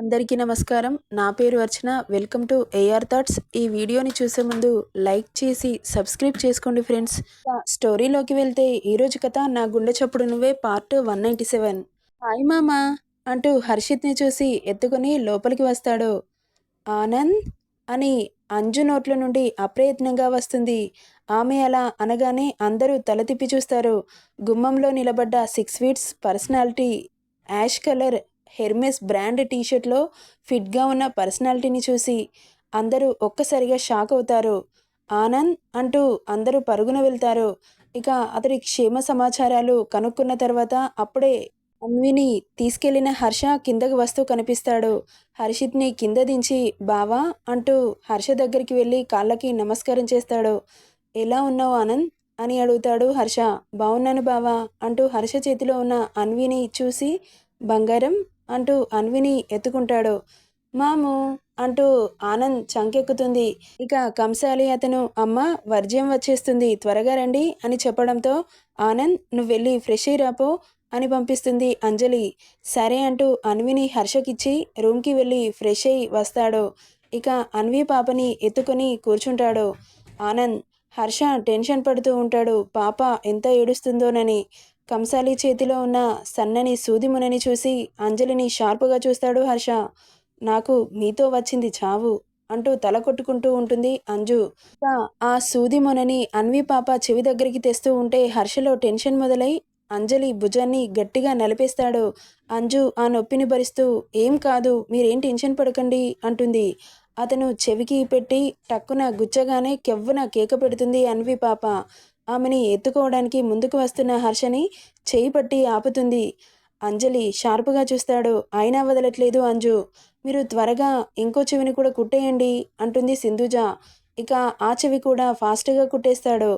అందరికీ నమస్కారం. నా పేరు Archana. Welcome to AR thoughts ఈ వీడియోని చూసే ముందు లైక్ చేసి సబ్స్క్రైబ్ చేసుకోండి ఫ్రెండ్స్. స్టోరీలోకి వెళ్తే ఈరోజు కథ నా గుండె చప్పుడు నువ్వే part one ninety seven. Hi మామా అంటూ హర్షిత్ని చూసి ఎత్తుకొని లోపలికి వస్తాడు. ఆనంద్ అని అంజు నోట్ల నుండి అప్రయత్నంగా వస్తుంది. ఆమె అలా అనగానే అందరూ తల తిప్పి చూస్తారు. గుమ్మంలో నిలబడ్డ six feets personality ash colour Hermes brand టీషర్ట్లో ఫిట్గా ఉన్న పర్సనాలిటీని చూసి అందరూ ఒక్కసారిగా షాక్ అవుతారు. ఆనంద్ అంటూ అందరూ పరుగున వెళ్తారు. ఇక అతడి క్షేమ సమాచారాలు కనుక్కున్న తర్వాత అప్పుడే అన్విని తీసుకెళ్ళిన హర్ష కిందకు వస్తూ కనిపిస్తాడు. హర్షిత్ని కింద దించి బావా అంటూ హర్ష దగ్గరికి వెళ్ళి కాళ్ళకి నమస్కారం చేస్తాడు. ఎలా ఉన్నావు ఆనంద్? అని అడుగుతాడు హర్ష. బాగున్నాను బావా అంటూ హర్ష చేతిలో ఉన్న అన్విని చూసి బంగారం అంటూ అన్విని ఎత్తుకుంటాడు. మాము అంటూ ఆనంద్ చంకెక్కుతుంది. ఇక కంసాలి అతను అమ్మ వర్జ్యం వచ్చేస్తుంది త్వరగా రండి అని చెప్పడంతో ఆనంద్ నువ్వు వెళ్ళి ఫ్రెష్ అయ్యి రాపో అని పంపిస్తుంది అంజలి. సరే అంటూ అన్విని హర్షకిచ్చి రూమ్కి వెళ్ళి ఫ్రెష్ అయ్యి వస్తాడు. ఇక అన్వి పాపని ఎత్తుకొని కూర్చుంటాడు. ఆనంద్ హర్ష టెన్షన్ పడుతూ ఉంటాడు. పాప ఎంత ఏడుస్తుందోనని. కంసాలి చేతిలో ఉన్న సన్నని సూదిమునని చూసి అంజలిని షార్పుగా చూస్తాడు హర్ష. నాకు మీతో వచ్చింది చావు అంటూ తల కొట్టుకుంటూ ఉంటుంది అంజు. ఆ సూదిమునని అన్వి పాప చెవి దగ్గరికి తెస్తూ ఉంటే హర్షలో టెన్షన్ మొదలై అంజలి భుజాన్ని గట్టిగా నలిపేస్తాడు. అంజు ఆ నొప్పిని భరిస్తూ ఏం కాదు మీరేం టెన్షన్ పడకండి అంటుంది. అతను చెవికి పెట్టి టక్కున గుచ్చగానే కెవ్వున కేక పెడుతుంది అన్వి పాప. ఆమెని ఎత్తుకోవడానికి ముందుకు వస్తున్న హర్షని చేయి పట్టి ఆపుతుంది. అంజలి షార్పుగా చూస్తాడు. అయినా వదలట్లేదు అంజు. మీరు త్వరగా ఇంకో చెవిని కూడా కుట్టేయండి అంటుంది సింధుజ. ఇక ఆ చెవి కూడా ఫాస్ట్గా కుట్టేస్తాడు.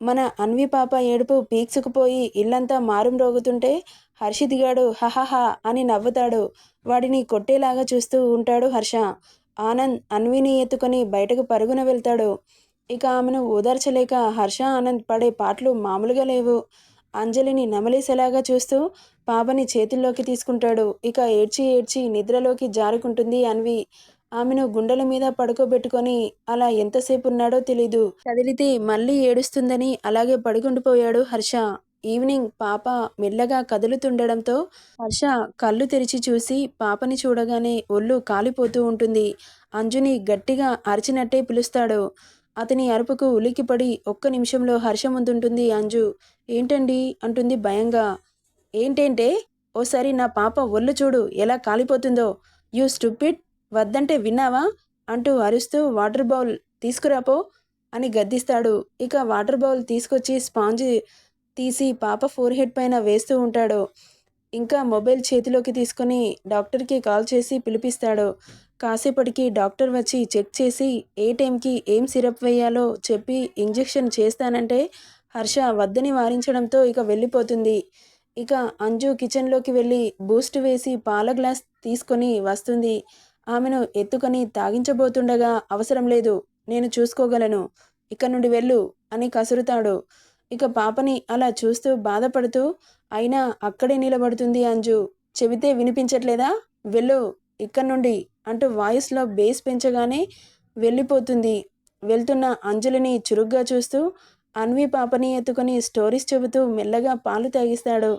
మన అన్వి పాప ఏడుపు పీక్సుకుపోయి ఇల్లంతా మారుం రోగుతుంటే హర్షిత్ దిగాడు. హహహా అని నవ్వుతాడు. వాడిని కొట్టేలాగా చూస్తూ ఉంటాడు హర్ష. ఆనంద్ అన్విని ఎత్తుకొని బయటకు పరుగున వెళ్తాడు. ఇక ఆమెను ఓదార్చలేక హర్ష ఆనంద్ పడే పాటలు మామూలుగా లేవు. అంజలిని నమలేసేలాగా చూస్తూ పాపని చేతుల్లోకి తీసుకుంటాడు. ఇక ఏడ్చి ఏడ్చి నిద్రలోకి జారుకుంటుంది అన్వి. ఆమెను గుండెల మీద పడుకోబెట్టుకొని అలా ఎంతసేపు ఉన్నాడో తెలీదు. కదిలితే మళ్ళీ ఏడుస్తుందని అలాగే పడుకుండిపోయాడు హర్ష. ఈవినింగ్ పాప మెల్లగా కదులుతుండడంతో హర్ష కళ్ళు తెరిచి చూసి పాపని చూడగానే ఒళ్ళు కాలిపోతూ ఉంటుంది. అంజుని గట్టిగా అరిచినట్టే పిలుస్తాడు. అతని అరుపుకు ఉలికిపడి ఒక్క నిమిషంలో హర్ష ముందుంటుంది అంజు. ఏంటండి? అంటుంది భయంగా. ఏంటేంటే? ఓసారి నా పాప ఒళ్ళు చూడు ఎలా కాలిపోతుందో. You stupid? వద్దంటే విన్నావా? అంటూ అరుస్తూ వాటర్ బౌల్ తీసుకురాపో అని గద్దిస్తాడు. ఇక వాటర్ బౌల్ తీసుకొచ్చి స్పాంజ్ తీసి పాప ఫోర్ హెడ్ పైన వేస్తూ ఉంటాడు. ఇంకా మొబైల్ చేతిలోకి తీసుకొని డాక్టర్కి కాల్ చేసి పిలిపిస్తాడు. కాసేపటికి డాక్టర్ వచ్చి చెక్ చేసి ఏ టైంకి ఏం సిరప్ వేయాలో చెప్పి ఇంజెక్షన్ చేస్తానంటే హర్ష వద్దని వారించడంతో ఇక వెళ్ళిపోతుంది. ఇక అంజు కిచెన్లోకి వెళ్ళి బూస్ట్ వేసి పాల గ్లాస్ తీసుకొని వస్తుంది. ఆమెను ఎత్తుకొని తాగించబోతుండగా అవసరం లేదు నేను చూసుకోగలను ఇక నుండి వెళ్ళు అని కసురుతాడు. ఇక పాపని అలా చూస్తూ బాధపడుతూ అయినా అక్కడే నిలబడుతుంది అంజు. చెబితే వినిపించట్లేదా? వెళ్ళు ఇక్కడ నుండి అంటూ వాయిస్లో బేస్ పెంచగానే వెళ్ళిపోతుంది. వెళ్తున్న అంజలిని చురుగ్గా చూస్తూ అన్వి పాపని ఎత్తుకొని స్టోరీస్ చెబుతూ మెల్లగా పాలు తాగిస్తాడు.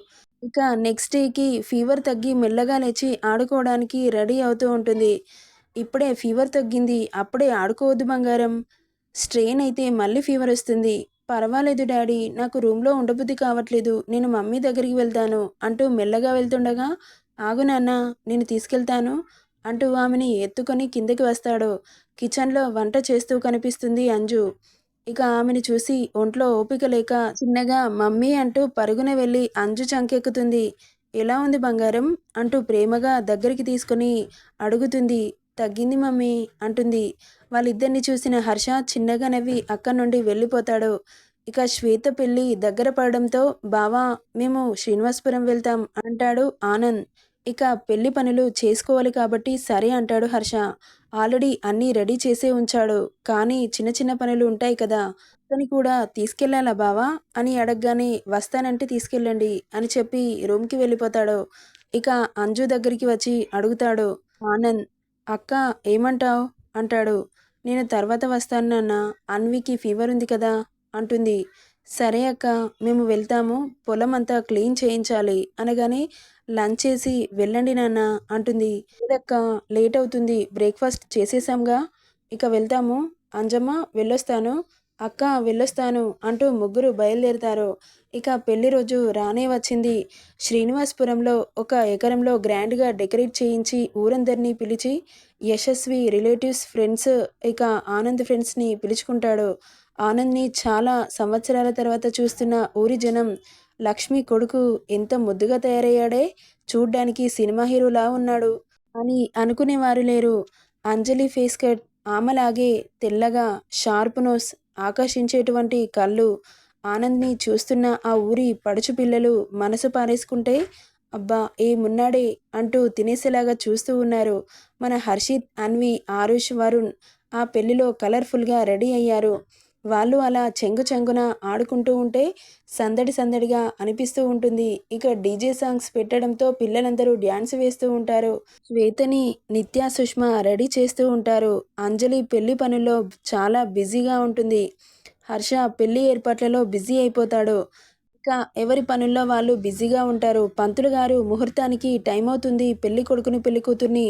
ఇక నెక్స్ట్ డేకి ఫీవర్ తగ్గి మెల్లగా లేచి ఆడుకోవడానికి రెడీ అవుతూ ఉంటుంది. ఇప్పుడే ఫీవర్ తగ్గింది అప్పుడే ఆడుకోవద్దు బంగారం. స్ట్రెయిన్ అయితే మళ్ళీ ఫీవర్ వస్తుంది. పర్వాలేదు డాడీ నాకు రూమ్లో ఉండబుద్ధి కావట్లేదు. నేను మమ్మీ దగ్గరికి వెళ్తాను అంటూ మెల్లగా వెళ్తుండగా ఆగు నాన్న నేను తీసుకెళ్తాను అంటూ ఆమెని ఎత్తుకొని కిందకి వస్తాడు. కిచెన్లో వంట చేస్తూ కనిపిస్తుంది అంజు. ఇక ఆమెను చూసి ఒంట్లో ఓపిక లేక చిన్నగా మమ్మీ అంటూ పరుగున వెళ్ళి అంజు చంకెక్కుతుంది. ఎలా ఉంది బంగారం? అంటూ ప్రేమగా దగ్గరికి తీసుకొని అడుగుతుంది. తగ్గింది మమ్మీ అంటుంది. వాళ్ళిద్దరిని చూసిన హర్ష చిన్నగా నవ్వి అక్కడి నుండి వెళ్ళిపోతాడు. ఇక శ్వేత పెళ్ళి దగ్గర పడడంతో బావా మేము శ్రీనివాసపురం వెళ్తాం అంటాడు ఆనంద్. ఇక పెళ్ళి పనులు చేసుకోవాలి కాబట్టి సరే అంటాడు హర్ష. ఆల్రెడీ అన్నీ రెడీ చేసే ఉంచాడు. కానీ చిన్న చిన్న పనులు ఉంటాయి కదా అతని కూడా తీసుకెళ్ళాలా బావా? అని అడగగానే వస్తానంటే తీసుకెళ్ళండి అని చెప్పి రూమ్కి వెళ్ళిపోతాడు. ఇక అంజు దగ్గరికి వచ్చి అడుగుతాడు ఆనంద్ అక్క ఏమంటావు? అంటాడు. నేను తర్వాత వస్తాను నాన్న. అన్వికి ఫీవర్ ఉంది కదా అంటుంది. సరే అక్క మేము వెళ్తాము. పొలం అంతా క్లీన్ చేయించాలి. అనగానే లంచ్ చేసి వెళ్ళండి నాన్న అంటుంది. లేదక్క లేట్ అవుతుంది. బ్రేక్ఫాస్ట్ చేసేసాంగా ఇక వెళ్తాము. అంజమ్మ వెళ్ళొస్తాను. అక్క వెళ్ళొస్తాను అంటూ ముగ్గురు బయలుదేరుతారు. ఇక పెళ్ళి రోజు రానే వచ్చింది. శ్రీనివాసపురంలో ఒక ఎకరంలో గ్రాండ్గా డెకరేట్ చేయించి ఊరందరినీ పిలిచి యశస్వి రిలేటివ్స్ ఫ్రెండ్స్ ఇక ఆనంద్ ఫ్రెండ్స్ని పిలుచుకుంటాడు. ఆనంద్ని చాలా సంవత్సరాల తర్వాత చూస్తున్న ఊరి జనం లక్ష్మి కొడుకు ఎంత ముద్దుగా తయారయ్యాడే చూడ్డానికి సినిమా హీరోలా ఉన్నాడు అని అనుకునేవారు లేరు. అంజలి ఫేస్ కట్ ఆమెలాగే తెల్లగా షార్ప్ నోస్ ఆకర్షించేటువంటి కళ్ళు ఆనంద్ని చూస్తున్న ఆ ఊరి పడుచు పిల్లలు మనసు పారేసుకుంటే అబ్బా ఏమున్నాడే అంటూ తినేసేలాగా చూస్తూ ఉన్నారు. మన హర్షిత్ అన్వి ఆరుష్ వరుణ్ ఆ పెళ్ళిలో కలర్ఫుల్గా రెడీ అయ్యారు. వాళ్ళు అలా చెంగు చెంగున ఆడుకుంటూ ఉంటే సందడి సందడిగా అనిపిస్తూ ఉంటుంది. ఇక డీజే సాంగ్స్ పెట్టడంతో పిల్లలందరూ డ్యాన్స్ వేస్తూ ఉంటారు. శ్వేతని నిత్య సుష్మ రెడీ చేస్తూ ఉంటారు. అంజలి పెళ్ళి పనుల్లో చాలా బిజీగా ఉంటుంది. హర్ష పెళ్ళి ఏర్పాట్లలో బిజీ అయిపోతాడు. ఇక ఎవరి పనుల్లో వాళ్ళు బిజీగా ఉంటారు? పంతులు గారు ముహూర్తానికి టైం అవుతుంది పెళ్ళి కొడుకుని పెళ్ళి కూతుర్ని.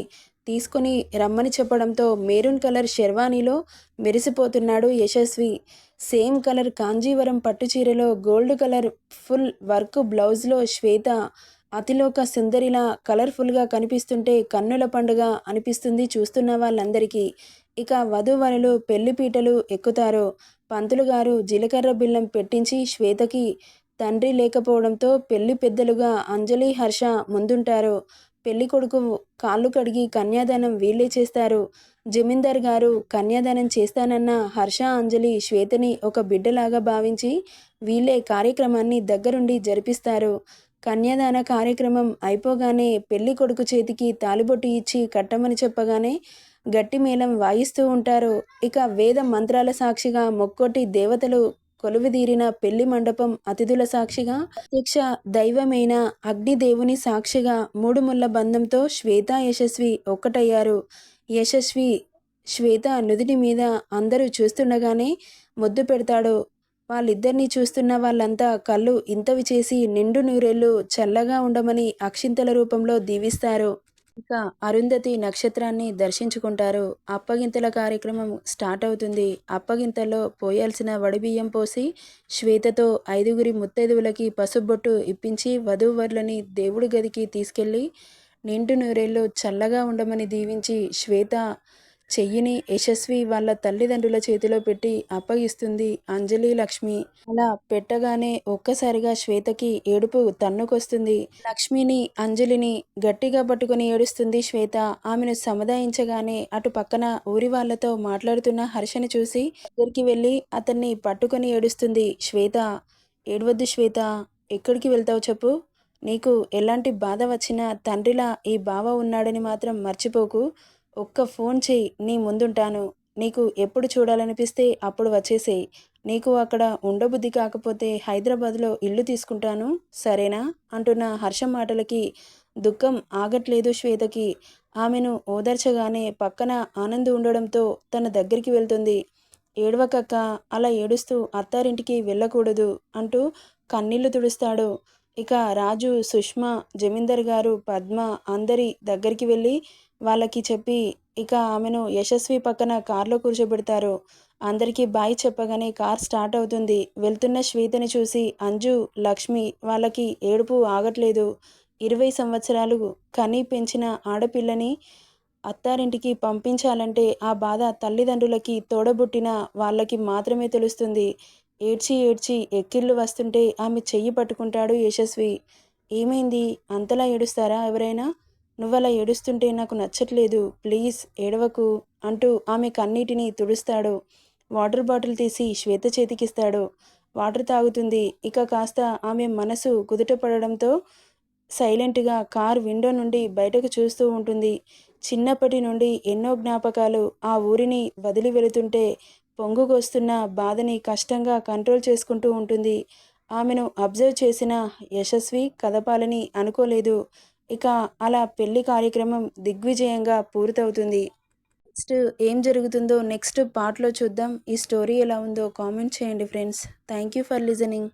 తీసుకొని రమ్మని చెప్పడంతో మెరూన్ కలర్ షెర్వానీలో మెరిసిపోతున్నాడు యశస్వి. సేమ్ కలర్ కాంజీవరం పట్టు చీరలో గోల్డ్ కలర్ ఫుల్ వర్క్ బ్లౌజ్లో శ్వేత. అతిలోక సుందరిలా కలర్ఫుల్గా కనిపిస్తుంటే కన్నుల పండుగ అనిపిస్తుంది చూస్తున్న వాళ్ళందరికీ. ఇక వధువరులు పెళ్ళిపీటలు ఎక్కుతారు. పంతులు గారు జీలకర్ర బిల్లం పెట్టించి శ్వేతకి తండ్రి లేకపోవడంతో పెళ్ళి పెద్దలుగా అంజలి హర్ష ముందుంటారు. పెళ్ళి కొడుకు కాళ్ళు కడిగి కన్యాదానం వీళ్ళే చేస్తారు. జమీందార్ గారు కన్యాదానం చేస్తానన్న హర్ష అంజలి శ్వేతని ఒక బిడ్డలాగా భావించి వీళ్ళే కార్యక్రమాన్ని దగ్గరుండి జరిపిస్తారు. కన్యాదాన కార్యక్రమం అయిపోగానే పెళ్ళి కొడుకు చేతికి తాలిబొట్టు ఇచ్చి కట్టమని చెప్పగానే గట్టి మేళం వాయిస్తూ ఉంటారు. ఇక వేద మంత్రాల సాక్షిగా మొక్కొట్టి దేవతలు కొలువుదీరిన పెళ్ళి మండపం అతిథుల సాక్షిగా ప్రత్యక్ష దైవమైన అగ్నిదేవుని సాక్షిగా మూడు ముళ్ళ బంధంతో శ్వేత యశస్వి ఒక్కటయ్యారు. యశస్వి శ్వేత నుదిటి మీద అందరూ చూస్తుండగానే ముద్దు పెడతాడు. వాళ్ళిద్దరినీ చూస్తున్న వాళ్ళంతా కళ్ళు ఇంతవి చేసి నిండు నూరెళ్ళు చల్లగా ఉండమని అక్షింతల రూపంలో దీవిస్తారు. ఇక అరుంధతి నక్షత్రాన్ని దర్శించుకుంటారు. అప్పగింతల కార్యక్రమం స్టార్ట్ అవుతుంది. అప్పగింతలో పోయాల్సిన వడిబియ్యం పోసి శ్వేతతో ఐదుగురి ముత్తైదువులకి పసుబొట్టు ఇప్పించి వధూవరులని దేవుడి గదికి తీసుకెళ్ళి నిండు నూరేళ్ళు చల్లగా ఉండమని దీవించి శ్వేత చెయ్యిని యశస్వి వాళ్ళ తల్లిదండ్రుల చేతిలో పెట్టి అప్పగిస్తుంది అంజలి లక్ష్మి. అలా పెట్టగానే ఒక్కసారిగా శ్వేతకి ఏడుపు తన్నుకొస్తుంది. లక్ష్మిని అంజలిని గట్టిగా పట్టుకుని ఏడుస్తుంది శ్వేత. ఆమెను సముదాయించగానే అటు పక్కన ఊరి వాళ్ళతో మాట్లాడుతున్న హర్షని చూసి దగ్గరికి వెళ్ళి అతన్ని పట్టుకొని ఏడుస్తుంది శ్వేత. ఏడవద్దు శ్వేత ఎక్కడికి వెళ్తావు చెప్పు. నీకు ఎలాంటి బాధ వచ్చినా తండ్రిలా ఈ బావ ఉన్నాడని మాత్రం మర్చిపోకు. ఒక్క ఫోన్ చేయి నీ ముందుంటాను. నీకు ఎప్పుడు చూడాలనిపిస్తే అప్పుడు వచ్చేసేయి. నీకు అక్కడ ఉండబుద్ధి కాకపోతే హైదరాబాద్లో ఇల్లు తీసుకుంటాను సరేనా? అంటున్న హర్షం మాటలకి దుఃఖం ఆగట్లేదు శ్వేతకి. ఆమెను ఓదార్చగానే పక్కన ఆనంద్ ఉండడంతో తన దగ్గరికి వెళ్తుంది. ఏడవకక్క అలా ఏడుస్తూ అత్తారింటికి వెళ్ళకూడదు అంటూ కన్నీళ్ళు తుడుస్తాడు. ఇక రాజు సుష్మా జమీందర్ గారు పద్మ అందరి దగ్గరికి వెళ్ళి వాళ్ళకి చెప్పి ఇక ఆమెను యశస్వి పక్కన కార్లో కూర్చోబెడతారు. అందరికీ బాయ్ చెప్పగానే కార్ స్టార్ట్ అవుతుంది. వెళ్తున్న శ్వేతని చూసి అంజు లక్ష్మి వాళ్ళకి ఏడుపు ఆగట్లేదు. ఇరవై సంవత్సరాలు కని పెంచిన ఆడపిల్లని అత్తారింటికి పంపించాలంటే ఆ బాధ తల్లిదండ్రులకి తోడబుట్టిన వాళ్ళకి మాత్రమే తెలుస్తుంది. ఏడ్చి ఏడ్చి ఎక్కిళ్ళు వస్తుంటే ఆమె చెయ్యి పట్టుకుంటాడు యశస్వి. ఏమైంది? అంతలా ఏడుస్తారా ఎవరైనా? నువ్వలా ఏడుస్తుంటే నాకు నచ్చట్లేదు. ప్లీజ్ ఏడవకు అంటూ ఆమె కన్నీటిని తుడుస్తాడు. వాటర్ బాటిల్ తీసి శ్వేత చేతికిస్తాడు. వాటర్ తాగుతుంది. ఇక కాస్త ఆమె మనసు కుదుటపడడంతో సైలెంట్గా కార్ విండో నుండి బయటకు చూస్తూ ఉంటుంది. చిన్నప్పటి నుండి ఎన్నో జ్ఞాపకాలు ఆ ఊరిని వదిలి వెళుతుంటే పొంగుకొస్తున్న బాధని కష్టంగా కంట్రోల్ చేసుకుంటూ ఉంటుంది. ఆమెను అబ్జర్వ్ చేసిన యశస్వి కదపాలని అనుకోలేదు. ఇక అలా పెళ్ళి కార్యక్రమం దిగ్విజయంగా పూర్తవుతుంది. నెక్స్ట్ ఏం జరుగుతుందో నెక్స్ట్ పార్ట్లో చూద్దాం. ఈ స్టోరీ ఎలా ఉందో కామెంట్ చేయండి friends thank you for listening